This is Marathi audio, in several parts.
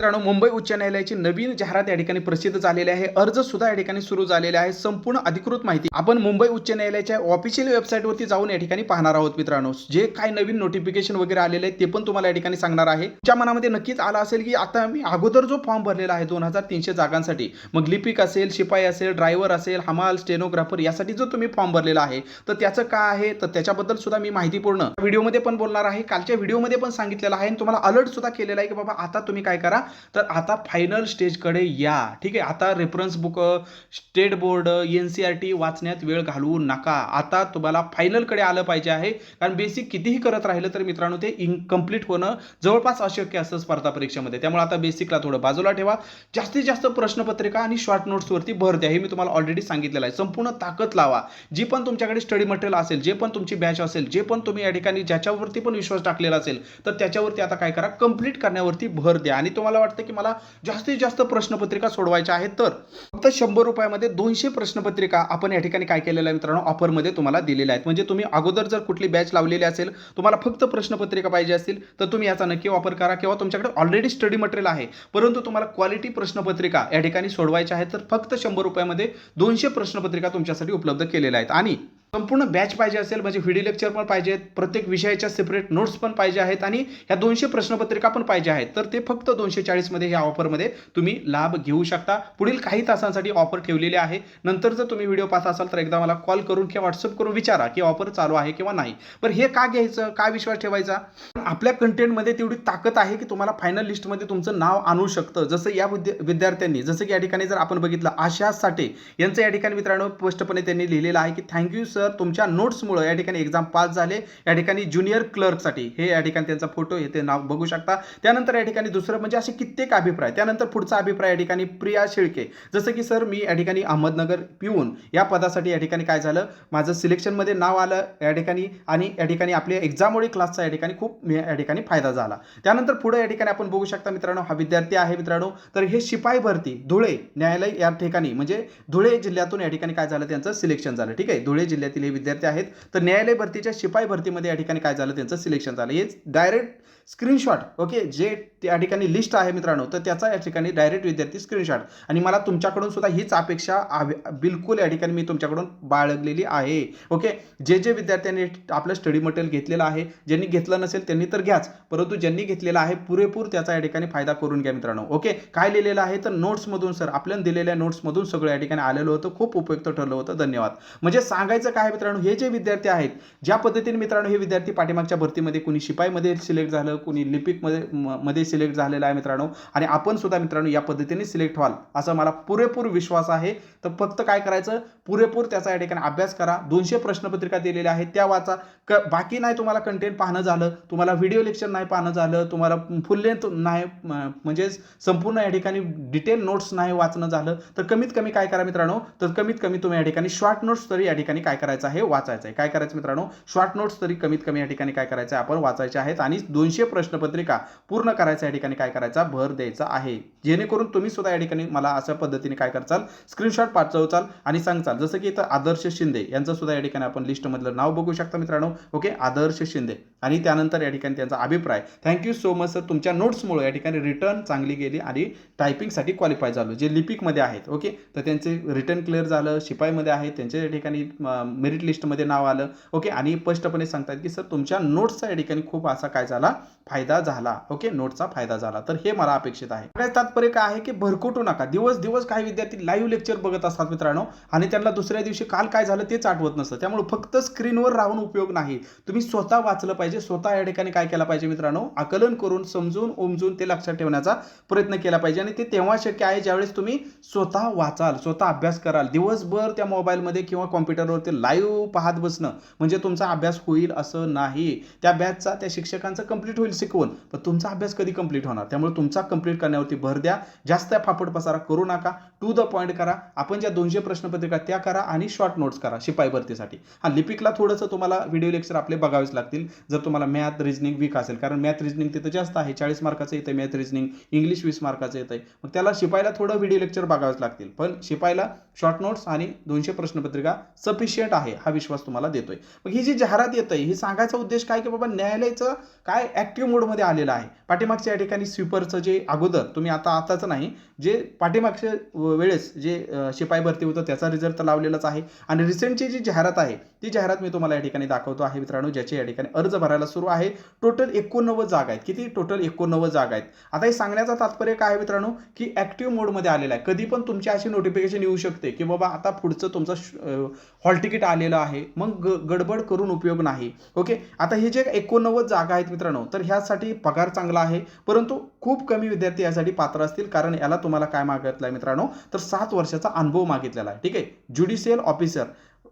मित्रांनो मुंबई उच्च न्यायालयाची नवीन जाहिरात या ठिकाणी प्रसिद्ध झालेली आहे. अर्ज सुद्धा या ठिकाणी सुरू झालेले आहे. संपूर्ण अधिकृत माहिती आपण मुंबई उच्च न्यायालयाच्या ऑफिशियल वेबसाईटवरती जाऊन या ठिकाणी पाहणार आहोत मित्रांनो. जे काय नवीन नोटिफिकेशन वगैरे आलेले आहे ते पण तुम्हाला या ठिकाणी सांगणार आहे. तुमच्या मनामध्ये नक्कीच आला असेल की आता मी अगोदर जो फॉर्म भरलेला आहे दोन हजार तीनशे जागांसाठी मग लिपिक असेल शिपाई असेल ड्रायव्हर असेल हमाल स्टेनोग्राफर यासाठी जो तुम्ही फॉर्म भरलेला आहे तर त्याचं काय आहे? तर त्याच्याबद्दल सुद्धा मी माहितीपूर्ण. व्हिडिओमध्ये पण बोलणार आहे. कालच्या व्हिडिओमध्ये पण सांगितलेलं आहे आणि तुम्हाला अलर्ट सुद्धा केलेला आहे की बाबा आता तुम्ही काय करा? तर आता फायनल स्टेजकडे या. ठीक आहे? आता reference book state board N C R T वाचण्यात वेळ घालवू नका. आता तुम्हाला फायनलकडे आलं पाहिजे आहे. कारण बेसिक कितीही करत राहिलं तर मित्रांनो ते इनकम्प्लीट होणं जवळपास अशक्य असतं स्पर्धा परीक्षेमध्ये. त्यामुळे आता बेसिकला थोडं बाजूला ठेवा. जास्तीत जास्त प्रश्नपत्रिका आणि शॉर्ट नोट्सवरती भर द्या. हे मी तुम्हाला ऑलरेडी सांगितलेलं आहे. संपूर्ण ताकद लावा. जी पण तुमच्याकडे स्टडी मटेरियल असेल जे पण तुमची बॅच असेल जे पण तुम्ही या ठिकाणी ज्याच्यावरती पण विश्वास टाकलेला असेल तर त्याच्यावरती आता काय करा? कंप्लीट करण्यावरती भर द्या. आणि तुम्हाला वाटतं की मला जास्तीत जास्त प्रश्नपत्रिका सोडवायच्या आहेत तर. फक्त शंभर रुपयामध्ये दोनशे प्रश्नपत्रिका आपण या ठिकाणी काय केलेलं आहे मित्रांनो? ऑफरमध्ये तुम्हाला दिलेल्या आहेत. म्हणजे तुम्ही अगोदर जर कुठली बॅच लावलेली असेल तुम्हाला फक्त प्रश्नपत्रिका पाहिजे असतील तर तुम्ही याचा नक्की वापर करा किंवा तुमच्याकडे ऑलरेडी स्टडी मटेरियल आहे. परंतु तुम्हाला क्वालिटी प्रश्नपत्रिका या ठिकाणी सोडवायच्या आहेत तर फक्त शंभर रुपयामध्ये दोनशे प्रश्नपत्रिका तुमच्यासाठी उपलब्ध केलेल्या आहेत. आणि संपूर्ण बॅच पाहिजे असेल म्हणजे व्हिडिओ लेक्चर पण पाहिजेत प्रत्येक विषयाच्या सेपरेट नोट्स पण पाहिजे आहेत आणि ह्या दोनशे प्रश्नपत्रिका पण पाहिजे आहेत. तर ते फक्त दोनशे चाळीसमध्ये ह्या ऑफरमध्ये तुम्ही लाभ घेऊ शकता. पुढील काही तासांसाठी ऑफर ठेवलेली आहे. नंतर जर तुम्ही व्हिडिओ पाहत असाल तर एकदा मला कॉल करून किंवा व्हॉट्सअप करून विचारा की ऑफर चालू आहे किंवा नाही. पण हे का घ्यायचं? का विश्वास ठेवायचा? आपल्या कंटेंटमध्ये तेवढी ताकद आहे की तुम्हाला फायनल लिस्टमध्ये तुमचं नाव आणू शकतं. जसं या विद्या विद्यार्थ्यांनी जसं की या ठिकाणी जर आपण बघितलं आशा साठे यांचं या ठिकाणी मित्रांनो स्पष्टपणे त्यांनी लिहिलेलं आहे की थँक्यू सर तुमच्या नोट्समुळं या ठिकाणी एक्झाम पास झाले या ठिकाणी ज्युनियर क्लर्कसाठी हे या ठिकाणी त्यांचा फोटो हे ते नाव बघू शकता त्यानंतर या ठिकाणी दुसरं म्हणजे असे कित्येक अभिप्राय त्यानंतर पुढचा अभिप्राय या ठिकाणी प्रिया शेळके जसं की सर मी या ठिकाणी अहमदनगर पिऊन या पदासाठी या ठिकाणी काय झालं माझं सिलेक्शनमध्ये नाव आलं या ठिकाणी आणि या ठिकाणी आपल्या एक्झाममुळे क्लासचा या ठिकाणी खूप या ठिकाणी फायदा झाला त्यानंतर पुढे या ठिकाणी आपण बघू शकता मित्रांनो हा विद्यार्थी आहे मित्रांनो तर हे शिपाई भरती धुळे न्यायालय या ठिकाणी म्हणजे धुळे जिल्ह्यातून या ठिकाणी काय झालं त्यांचं सिलेक्शन झालं ठीक आहे धुळे जिल्ह्यात जिल्ह्यातील हे विद्यार्थी आहेत. तर न्यायालय भरतीच्या शिपाई भरतीमध्ये या ठिकाणी काय झालं? त्यांचं सिलेक्शन झालं. हे डायरेक्ट स्क्रीनशॉट ओके? जे त्या ठिकाणी लिस्ट आहे मित्रांनो तर त्याचा या ठिकाणी डायरेक्ट विद्यार्थी स्क्रीनशॉट आणि मला तुमच्याकडून सुद्धा हीच अपेक्षा बिलकुल या ठिकाणी मी तुमच्याकडून बाळगलेली आहे ओके? जे जे विद्यार्थ्यांनी आपलं स्टडी मटेरियल घेतलेलं आहे ज्यांनी घेतलं नसेल त्यांनी तर घ्याच परंतु ज्यांनी घेतलेलं आहे पुरेपूर त्याचा या ठिकाणी फायदा करून घ्या मित्रांनो ओके? काय लिहिलेलं आहे? तर नोट्समधून सर आपल्याला दिलेल्या नोट्समधून सगळं या ठिकाणी आलेलं होतं खूप उपयुक्त ठरलं होतं. धन्यवाद. म्हणजे सांगायचं काय मित्रांनो हे जे विद्यार्थी आहेत ज्या पद्धतीने मित्रांनो हे विद्यार्थी पाठीमागच्या भरतीमध्ये कुणी शिपाईमध्ये सिलेक्ट झालं कोणी लिपिकमध्ये म- मध्ये सिलेक्ट झालेलं आहे मित्रांनो. आणि आपण सुद्धा मित्रांनो या पद्धतीने सिलेक्ट व्हाल असा मला पुरेपूर विश्वास आहे. तर फक्त काय करायचं? पुरेपूर त्याचा या ठिकाणी अभ्यास करा. दोनशे प्रश्नपत्रिका दिलेल्या आहेत त्या वाचा. क बाकी नाही तुम्हाला कंटेंट पाहणं झालं तुम्हाला व्हिडिओ लेक्चर नाही पाहणं झालं तुम्हाला फुल लेंथ नाही म्हणजेच संपूर्ण या ठिकाणी डिटेल नोट्स नाही वाचणं झालं तर कमीत कमी काय करा मित्रांनो? तर कमीत कमी तुम्ही या ठिकाणी शॉर्ट नोट्स तरी या ठिकाणी काय करायचं आहे? वाचायचं आहे. काय करायचं मित्रांनो? शॉर्ट नोट्स तरी कमीत कमी या ठिकाणी काय करायचं आहे? आपण वाचायचे आहेत. आणि दोनशे प्रश्नपत्रिका पूर्ण करायचा या ठिकाणी काय करायचा? भर द्यायचा आहे. जेणेकरून तुम्ही सुद्धा या ठिकाणी मला अशा पद्धतीने काय करचाल? स्क्रीनशॉट पाठवचाल आणि सांगचाल. जसं की इथं आदर्श शिंदे यांचं सुद्धा या ठिकाणी आपण लिस्टमधलं नाव बघू शकता मित्रांनो. ओके आदर्श शिंदे. आणि त्यानंतर या ठिकाणी त्यांचा अभिप्राय. थँक्यू सो मच सर तुमच्या नोट्समुळे या ठिकाणी रिटर्न चांगली गेली आणि टायपिंगसाठी क्वालिफाय झालो. जे लिपिकमध्ये आहेत. ओके तर त्यांचे रिटर्न क्लिअर झालं. शिपाईमध्ये आहेत. त्यांच्या या ठिकाणी मेरिट लिस्टमध्ये नाव आलं. ओके आणि स्पष्टपणे सांगतात की सर तुमच्या नोट्सचा या ठिकाणी खूप असा काय झाला? फायदा झाला ओके? नोटचा फायदा झाला. तर हे मला अपेक्षित आहे. तात्पर्य काय आहे की भरकटू नका. दिवस दिवस काही विद्यार्थी लाईव्ह लेक्चर बघत असतात मित्रांनो आणि त्यांना दुसऱ्या दिवशी काल काय झालं तेच आठवत नसतं. त्यामुळे फक्त स्क्रीनवर राहून उपयोग नाही. तुम्ही स्वतः वाचलं पाहिजे. स्वतः या ठिकाणी काय केला पाहिजे मित्रांनो? आकलन करून समजून उमजून ते लक्षात ठेवण्याचा प्रयत्न केला पाहिजे आणि ते तेव्हा शक्य आहे ज्यावेळेस तुम्ही स्वतः वाचाल स्वतः अभ्यास कराल. दिवसभर त्या मोबाईलमध्ये किंवा कॉम्प्युटरवरती लाईव्ह पाहत बसणं म्हणजे तुमचा अभ्यास होईल असं नाही. त्या बॅचचा त्या शिक्षकांचं कंप्लीट होईल. शिकवून पण तुमचा अभ्यास कधी कंप्लीट होणार? त्यामुळे तुमचा कंप्लीट करण्यावरती भर द्या. जास्त फापट पसारा करू नका. टू द पॉईंट करा. आपण ज्या दोनशे प्रश्नपत्रिका त्या करा आणि शॉर्ट नोट्स करा शिपाई भरतीसाठी. हा लिपिकला थोडंसं तुम्हाला व्हिडिओ लेक्चर आपले बघावेच लागतील. जर तुम्हाला मॅथ रिजनिंग वीक असेल. कारण मॅथ रिजनिंग तिथं जास्त आहे. चाळीस मार्काचं येतं मॅथ रिजनिंग इंग्लिश वीस मार्काचं येतं मग त्याला शिपायला थोडं व्हिडिओ लेक्चर बघावेच लागतील. पण शिपायला शॉर्ट नोट्स आणि दोनशे प्रश्नपत्रिका सफिशियंट आहे हा विश्वास तुम्हाला देतोय. मग ही जी जाहिरात येत आहे ही सांगायचा उद्देश काय की बाबा न्यायालयाचं काय ऍक्टिव्ह ॲक्टिव्ह मोडमध्ये आलेला आहे. पाठीमागच्या या ठिकाणी स्वीपरचं जे अगोदर तुम्ही आता आताच नाही जे पाठीमागच्या वेळेस जे शिपाई भरती होतं त्याचा रिझल्ट तर लावलेलाच आहे. आणि रिसेंटची जी जाहिरात आहे ती जाहिरात मी तुम्हाला या ठिकाणी दाखवतो आहे मित्रांनो ज्याचे या ठिकाणी अर्ज भरायला सुरू आहे. टोटल एकोणनव्वद जागा आहेत. किती? टोटल एकोणनव्वद जागा आहेत. आता हे सांगण्याचा तात्पर्य काय आहे मित्रांनो? की ॲक्टिव्ह मोडमध्ये आलेला आहे. कधी पण तुमची अशी नोटिफिकेशन येऊ शकते की बाबा आता पुढचं तुमचं हॉल तिकीट आलेलं आहे. मग ग गडबड करून उपयोग नाही. ओके आता हे जे एकोणनव्वद जागा आहेत मित्रांनो तर ह्यासाठी पगार चांगला आहे परंतु खूप कमी विद्यार्थी यासाठी पात्र असतील कारण याला तुम्हाला काय मागितलं आहे मित्रांनो? तर सात वर्षाचा अनुभव मागितलेला आहे ठीक आहे? ज्युडिशियल ऑफिसर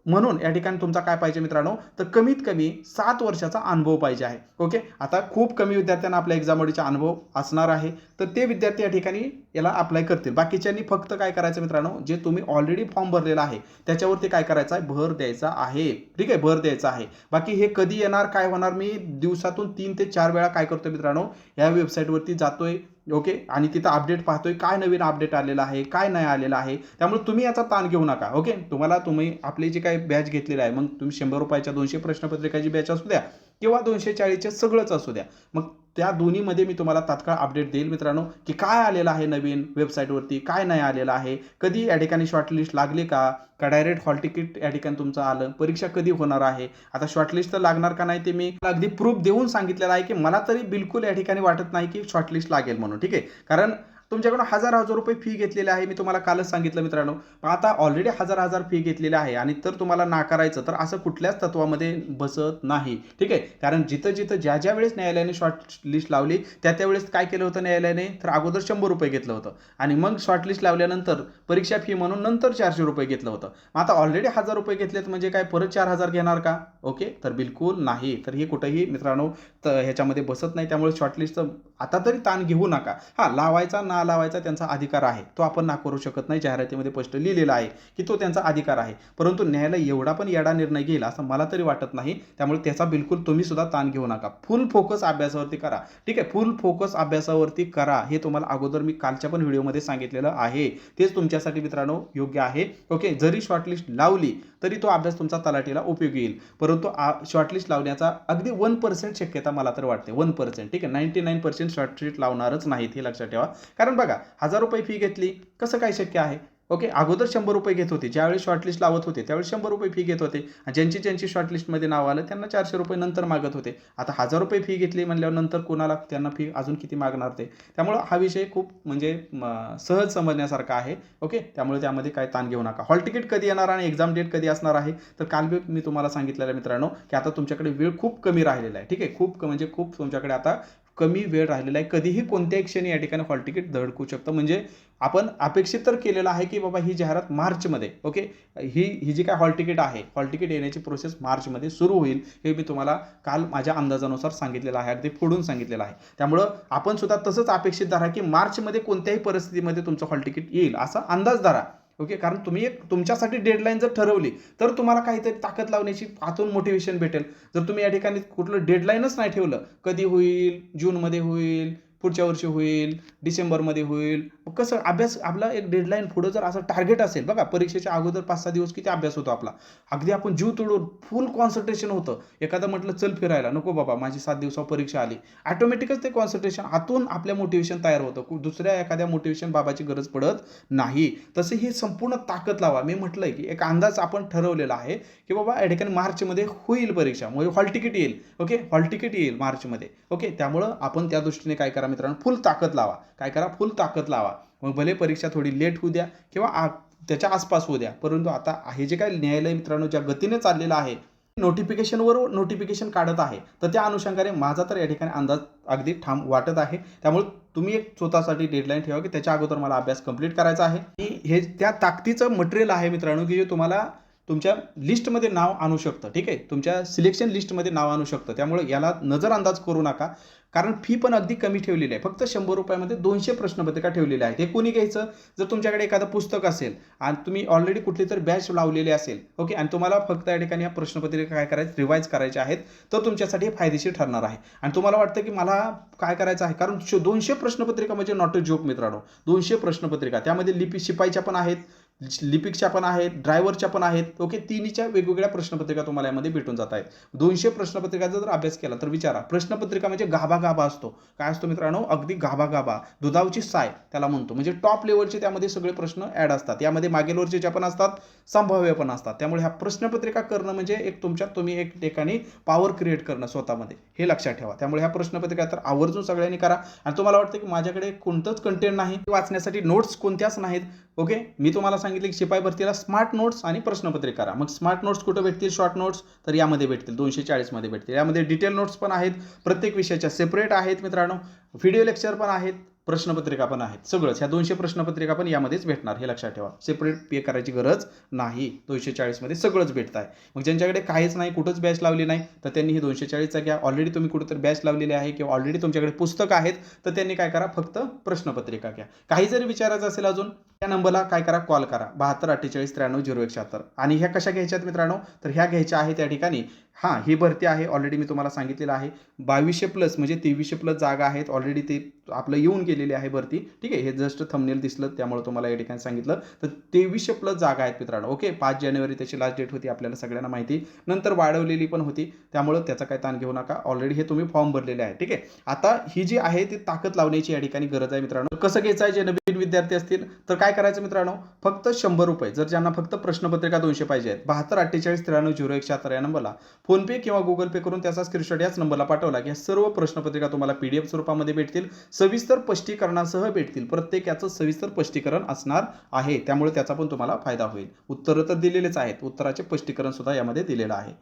म्हणून या ठिकाणी तुमचा काय पाहिजे मित्रांनो? तर कमीत कमी सात वर्षाचा अनुभव पाहिजे आहे. ओके? आता खूप कमी विद्यार्थ्यांना आपल्या एक्झामवडीचा अनुभव असणार आहे. तर ते विद्यार्थी या ठिकाणी याला अप्लाय करतील. बाकीच्यांनी फक्त काय करायचं मित्रांनो? जे तुम्ही ऑलरेडी फॉर्म भरलेला आहे त्याच्यावरती काय करायचं आहे? भर द्यायचा आहे. ठीक आहे? भर द्यायचा आहे. बाकी हे कधी येणार काय होणार मी दिवसातून तीन ते चार वेळा काय करतो मित्रांनो? या वेबसाईटवरती जातोय. ओके आणि तिथं अपडेट पाहतोय काय नवीन अपडेट आलेलं आहे काय नाही आलेलं आहे. त्यामुळे तुम्ही याचा ताण घेऊ नका ओके तुम्हाला तुम्ही आपली जी काही बॅच घेतलेली आहे मग तुम्ही शंभर रुपयाच्या दोनशे प्रश्नपत्रिकाची बॅच असू द्या किंवा दोनशे चाळीसच्या सगळंच असू द्या. मग त्या दोन्हीमध्ये मी तुम्हाला तात्काळ अपडेट देईल मित्रांनो की काय आलेलं आहे नवीन वेबसाईटवरती काय नाही आलेलं आहे कधी या ठिकाणी शॉर्टलिस्ट लागली का का डायरेक्ट हॉल तिकीट या ठिकाणी तुमचं आलं परीक्षा कधी होणार आहे आता शॉर्टलिस्ट तर लागणार का नाही ते मी अगदी प्रूफ देऊन सांगितलेलं आहे की मला तरी बिलकुल या ठिकाणी वाटत नाही की शॉर्टलिस्ट लागेल म्हणून ठीक आहे? कारण तुमच्याकडून हजार हजार रुपये फी घेतलेली आहे. मी तुम्हाला कालच सांगितलं मित्रांनो. आता ऑलरेडी हजार हजार फी घेतलेली आहे. आणि तर तुम्हाला नाकारायचं तर असं कुठल्याच तत्वामध्ये बसत नाही. ठीक आहे? कारण जिथं जिथं ज्या ज्या वेळेस न्यायालयाने शॉर्ट लिस्ट लावली त्या त्यावेळेस काय केलं होतं न्यायालयाने? तर अगोदर शंभर रुपये घेतलं होतं. आणि मग शॉर्ट लिस्ट लावल्यानंतर परीक्षा फी म्हणून नंतर चारशे रुपये घेतलं होतं. मग आता ऑलरेडी हजार रुपये घेतलेत म्हणजे काय? परत चार हजार घेणार का? ओके? तर बिलकुल नाही. तर हे कुठंही मित्रांनो तर ह्याच्यामध्ये बसत नाही. त्यामुळे शॉर्टलिस्टचं आता तरी ताण घेऊ नका. हां लावायचा ना लावायचा त्यांचा अधिकार आहे. तो आपण ना करू शकत नाही. जाहिरातीमध्ये स्पष्ट लिहिलेला आहे की तो त्यांचा अधिकार आहे. परंतु न्यायालय एवढा पण येडा निर्णय घेईल असं मला तरी वाटत नाही. त्यामुळे त्याचा बिलकुल तुम्ही सुद्धा ताण घेऊ नका. फुल फोकस अभ्यासावरती करा. ठीक आहे? फुल फोकस अभ्यासावरती करा. हे तुम्हाला अगोदर मी कालच्या पण व्हिडिओमध्ये सांगितलेलं आहे. तेच तुमच्यासाठी मित्रांनो योग्य आहे. ओके? जरी शॉर्टलिस्ट लावली तरी तो अभ्यास तुमचा तलाठीला उपयोगी येईल. परंतु शॉर्टलिस्ट लावण्याचा अगदी वन पर्सेंट शक्यता मला तर वाटते. वन पर्सेंट ठीक आहे? नाईन्टी नाईन पर्सेंट शॉर्टलिस्ट लावणारच नाहीत हे लक्षात ठेवा. कारण बघा हजार रुपये फी घेतली कसं काय शक्य आहे? ओके अगोदर शंभर रुपये घेत होते ज्यावेळी शॉर्टलिस्ट लावत होते त्यावेळी शंभर रुपये फी घेत होते. ज्यांची ज्यांची शॉर्टलिस्टमध्ये नाव आलं त्यांना चारशे रुपये नंतर मागत होते. आता हजार रुपये फी घेतली म्हणल्यावर नंतर कोणाला त्यांना फी अजून किती मागणार ते? त्यामुळं हा विषय खूप म्हणजे सहज समजण्यासारखा आहे. ओके त्यामुळे त्यामध्ये काय ताण घेऊ नका. हॉल तिकीट कधी येणार आणि एक्झाम डेट कधी असणार आहे? तर काल बी मी तुम्हाला सांगितलेलं मित्रांनो की आता तुमच्याकडे वेळ खूप कमी राहिलेला आहे. ठीक आहे खूप म्हणजे खूप तुमच्याकडे आता कमी वेळ राहिलेला आहे. कधीही कोणत्याही क्षणी या ठिकाणी हॉल तिकीट धडकू शकतं. म्हणजे आपण अपेक्षित तर केलेलं आहे की बाबा ही जाहिरात मार्चमध्ये ओके ही ही जी काय हॉल तिकीट आहे हॉल तिकीट येण्याची प्रोसेस मार्चमध्ये सुरू होईल हे मी तुम्हाला काल माझ्या अंदाजानुसार सांगितलेलं आहे. अगदी फोडून सांगितलेलं आहे. त्यामुळं आपण सुद्धा तसंच अपेक्षित धरा की मार्चमध्ये कोणत्याही परिस्थितीमध्ये तुमचं हॉल तिकीट येईल. असा अंदाज धरा. ओके? कारण तुम्ही एक तुमच्यासाठी डेडलाईन जर ठरवली तर तुम्हाला काहीतरी ताकद लावण्याची आतून मोटिवेशन भेटेल. जर तुम्ही या ठिकाणी कुठलं डेडलाईनच नाही ठेवलं कधी होईल जूनमध्ये होईल पुढच्या वर्षी होईल डिसेंबरमध्ये होईल. मग कसं अभ्यास आपला एक डेडलाईन पुढं जर असं टार्गेट असेल बघा परीक्षेच्या अगोदर पाच सहा दिवस किती अभ्यास होतो आपला. अगदी आपण जीव तोडून फुल कॉन्सन्ट्रेशन होतं. एखादं म्हटलं चल फिरायला. नको बाबा माझी सात दिवसावर परीक्षा आली. ऑटोमॅटिकच ते कॉन्सन्ट्रेशन आतून आपल्या मोटिवेशन तयार होतं. कु- दुसऱ्या एखाद्या मोटिवेशन बाबाची गरज पडत नाही. तसं ही संपूर्ण ताकद लावा. मी म्हटलंय की एक अंदाज आपण ठरवलेला आहे की बाबा या ठिकाणी मार्चमध्ये होईल परीक्षा. म्हणजे हॉल तिकीट येईल. ओके? हॉल तिकीट येईल मार्चमध्ये. ओके? त्यामुळं आपण त्या दृष्टीने काय करा मित्रांनो. फुल ताकद लावा. काय करा? फुल ताकद लावा. मग भले परीक्षा थोडी लेट होऊ द्या किंवा आ- त्याच्या आसपास होऊ द्या. परंतु आता हे जे काय न्यायालय मित्रांनो ज्या गतीने चाललेलं आहे नोटिफिकेशनवर नोटिफिकेशन काढत आहे तर त्या अनुषंगाने माझा तर या ठिकाणी अंदाज अगदी ठाम वाटत आहे. त्यामुळे तुम्ही एक स्वतःसाठी डेडलाईन ठेवा की त्याच्या अगोदर मला अभ्यास कंप्लीट करायचा आहे. आणि हे त्या ताकदीचं मटेरियल आहे मित्रांनो की जे तुम्हाला तुमच्या लिस्टमध्ये नाव आणू शकतं. ठीक आहे? तुमच्या सिलेक्शन लिस्टमध्ये नाव आणू शकतं. त्यामुळे याला नजर अंदाज करू नका. कारण फी पण अगदी कमी ठेवलेली आहे. फक्त शंभर रुपयामध्ये दोनशे प्रश्नपत्रिका ठेवलेल्या आहेत. हे कोणी घ्यायचं? जर तुमच्याकडे एखादं पुस्तक असेल आणि तुम्ही ऑलरेडी कुठली तर बॅच लावलेली असेल ओके आणि तुम्हाला फक्त या ठिकाणी या प्रश्नपत्रिका काय करायचं? रिवाईज करायच्या आहेत तर तुमच्यासाठी फायदेशीर ठरणार आहे. आणि तुम्हाला वाटतं की मला काय करायचं आहे? कारण दोनशे प्रश्नपत्रिका म्हणजे नॉट अ जोक मित्रांनो. दोनशे प्रश्नपत्रिका त्यामध्ये लिपी शिपाईच्या पण आहेत लिपिकच्या पण आहेत ड्रायव्हरच्या पण आहेत. ओके तिन्हीच्या वेगवेगळ्या प्रश्नपत्रिका तुम्हाला यामध्ये भेटून जात आहेत. दोनशे प्रश्नपत्रिकाचा जर अभ्यास केला तर विचारा. प्रश्नपत्रिका म्हणजे गाभा गाभा असतो. काय असतो मित्रांनो? अगदी गाभा गाभा दुधावची साय त्याला म्हणतो. म्हणजे टॉप लेवलचे त्यामध्ये सगळे प्रश्न ॲड असतात. यामध्ये मागील वर्षीच्या पण असतात संभाव्य पण असतात. त्यामुळे ह्या प्रश्नपत्रिका करणं म्हणजे एक तुमच्यात तुम्ही एक ठिकाणी पॉवर क्रिएट करणं स्वतःमध्ये. हे लक्षात ठेवा. त्यामुळे ह्या प्रश्नपत्रिका तर आवर्जून सगळ्यांनी करा. आणि तुम्हाला वाटतं की माझ्याकडे कोणतंच कंटेंट नाही वाचण्यासाठी नोट्स कोणत्याच नाहीत. ओके? मी तुम्हाला सांगितलं की शिपाई भरतीला स्मार्ट नोट्स आणि प्रश्नपत्रिका करा. मग स्मार्ट नोट्स कुठं भेटतील? शॉर्ट नोट्स तर यामध्ये भेटतील. दोनशे चाळीसमध्ये भेटतील. यामध्ये डिटेल नोट्स पण आहेत. प्रत्येक विषयाच्या सेपरेट आहेत मित्रांनो. व्हिडिओ लेक्चर पण आहेत. प्रश्नपत्रिका पण आहेत. सगळंच. ह्या दोनशे प्रश्नपत्रिका पण यामध्येच भेटणार. हे लक्षात ठेवा. सेपरेट पे करायची गरज नाही. दोनशे चाळीसमध्ये सगळंच भेटत आहे. मग ज्यांच्याकडे काहीच नाही कुठंच बॅच लावली नाही तर त्यांनी हे दोनशे चाळीसचा घ्या. ऑलरेडी तुम्ही कुठंतरी बॅच लावलेली आहे किंवा ऑलरेडी तुमच्याकडे पुस्तकं आहेत तर त्यांनी काय करा? फक्त प्रश्नपत्रिका घ्या. काही जरी विचारायचं असेल अजून त्या नंबरला काय करा कॉल करा. बहात्तर अठ्ठेचाळीस त्र्याण्णव झिरो एक शहात्तर. आणि ह्या कशा घ्यायच्यात मित्रांनो? तर ह्या घ्यायच्या आहे त्या ठिकाणी. हां ही भरती आहे. ऑलरेडी मी तुम्हाला सांगितलेलं आहे. बावीसशे प्लस म्हणजे तेवीसशे प्लस जागा आहेत. ऑलरेडी ते आपलं येऊन गेलेली आहे भरती. ठीक आहे? हे जस्ट थंबनेल दिसलं त्यामुळे तुम्हाला या ठिकाणी सांगितलं. तर तेवीसशे प्लस जागा आहेत मित्रांनो. ओके पाच जानेवारी त्याची लास्ट डेट होती आपल्याला सगळ्यांना माहिती. नंतर वाढवलेली पण होती. त्यामुळं त्याचा काय ताण घेऊ नका. ऑलरेडी हे तुम्ही फॉर्म भरलेले आहे. ठीक आहे? आता ही जी आहे ती ताकद लावण्याची या ठिकाणी गरज आहे मित्रांनो. कसं घ्यायचं आहे जे नवीन विद्यार्थी असतील? तर काय काय करायचं मित्रांनो? फक्त शंभर रुपये. जर ज्यांना फक्त प्रश्नपत्रिका दोनशे पाहिजे आहेत बहात्तर अठ्ठेचाळीस त्र्याण्णव झिरो एक शहात्तर या नंबरला फोनपे किंवा गुगल पे करून त्याचा स्क्रीनशॉट याच नंबरला पाठवला की या सर्व प्रश्नपत्रिका तुम्हाला पी डी एफ स्वरूपामध्ये भेटतील सविस्तर स्पष्टीकरणासह भेटतील. प्रत्येक याचं सविस्तर स्पष्टीकरण असणार आहे. त्यामुळे त्याचा पण तुम्हाला फायदा होईल. उत्तरं तर दिलेलेच आहेत. उत्तराचे स्पष्टीकरण सुद्धा यामध्ये दिलेलं आहे.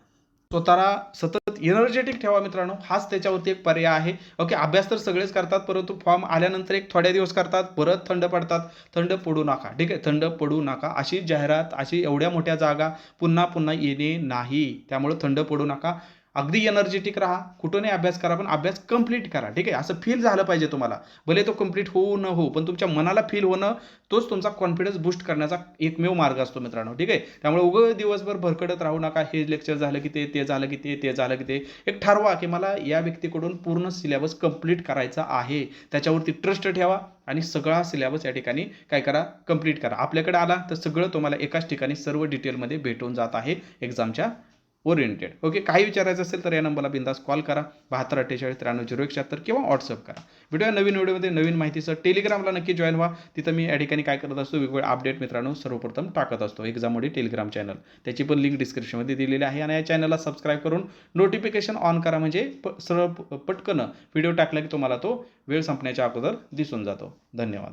स्वतःला सतत एनर्जेटिक ठेवा मित्रांनो. हाच त्याच्यावरती एक पर्याय आहे. ओके अभ्यास तर सगळेच करतात परंतु फॉर्म आल्यानंतर एक थोड्या दिवस करतात परत थंड पडतात. थंड पडू नका ठीक आहे? थंड पडू नका. अशी जाहिरात अशी एवढ्या मोठ्या जागा पुन्हा पुन्हा येणे नाही. त्यामुळे थंड पडू नका. अगदी एनर्जेटिक राहा कुठूनही अभ्यास करा पण अभ्यास कंप्लीट करा. ठीक आहे? असं फील झालं पाहिजे तुम्हाला. भले तो कंप्लीट होऊ न हो पण तुमच्या मनाला फील होणं तोच तुमचा कॉन्फिडन्स बूस्ट करण्याचा एकमेव मार्ग असतो मित्रांनो. ठीक आहे? त्यामुळे उगं दिवसभर भरकडत राहू नका. हे लेक्चर झालं की ते ते झालं की ते ते झालं की ते. एक ठरवा की मला या व्यक्तीकडून पूर्ण सिलेबस कंप्लीट करायचा आहे. त्याच्यावरती ट्रस्ट ठेवा आणि सगळा सिलेबस या ठिकाणी काय करा? कंप्लीट करा. आपल्याकडे आला तर सगळं तुम्हाला एकाच ठिकाणी सर्व डिटेलमध्ये भेटून जात आहे. एक्झामच्या ओरिएंटेड. ओके? काही विचारायचं असेल तर या नंबरला बिंदास कॉल करा. बहात्तर अठ्ठेचाळीस त्र्याण्णव झिरो एकशहात्तर किंवा व्हॉट्सअप करा. व्हिडिओ नवीन व्हिडिओमध्ये नवीन माहितीसह टेलिग्रामला नक्की जॉईन व्हा. तिथं मी या ठिकाणी काय करत असतो वेगवेगळे अपडेट मित्रांनो सर्वप्रथम टाकत असतो. एक्झाममध्ये टेलिग्राम चॅनल त्याची पण लिंक डिस्क्रिप्शनमध्ये दिलेली आहे. आणि या चॅनलला सबस्क्राईब करून नोटिफिकेशन ऑन करा. म्हणजे प सर्व पटकन व्हिडिओ टाकला की तुम्हाला तो वेळ संपण्याच्या अगोदर दिसून जातो. धन्यवाद.